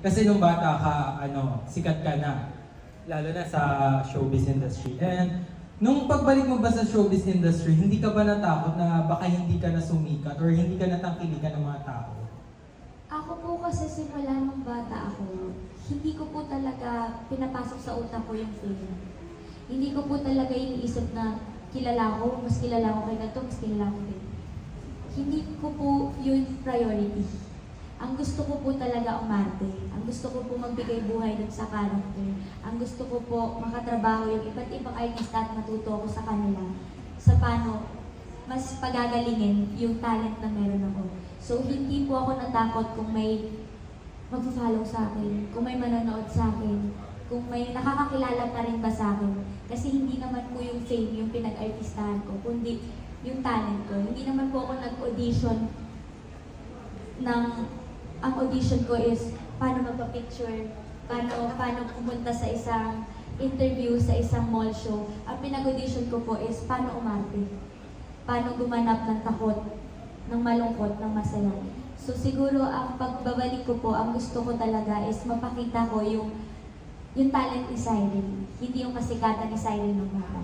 Kasi nung bata ka, ano, sikat ka na. Lalo na sa showbiz industry. And nung pagbalik mo ba sa showbiz industry, hindi ka ba natakot na baka hindi ka na sumikat or hindi ka natangkilikan ng mga tao? Ako po kasi simula nung bata ako, hindi ko po talaga pinapasok sa utak ko yung fame. Hindi ko po talaga iniisip na kilala ko, mas kilala ko kay ganito, mas kilala ko kay Hindi ko po yun priority. Ang gusto ko po talaga umarte. Ang gusto ko po magbigay buhay dun sa character. Ang gusto ko po makatrabaho yung iba't ibang artista at matuto ako sa kanila. Sa paano mas pagagalingin yung talent na meron ako. So, hindi po ako natakot kung may mag-follow sa akin, kung may manonood sa akin, kung may nakakakilala pa rin ba sa akin. Kasi hindi naman po yung fame yung pinag-artistahan ko, kundi yung talent ko. Hindi naman po ako nag-audition ng ang audition ko is paano magpa-picture, paano, paano pumunta sa isang interview sa isang mall show. Ang pinag-audition ko po is paano umarte paano gumanap ng takot, ng malungkot, ng masaya. So siguro ang pagbabalik ko po, ang gusto ko talaga is mapakita ko yung yung talent ni Siren, hindi yung kasikatan ni Siren ng mga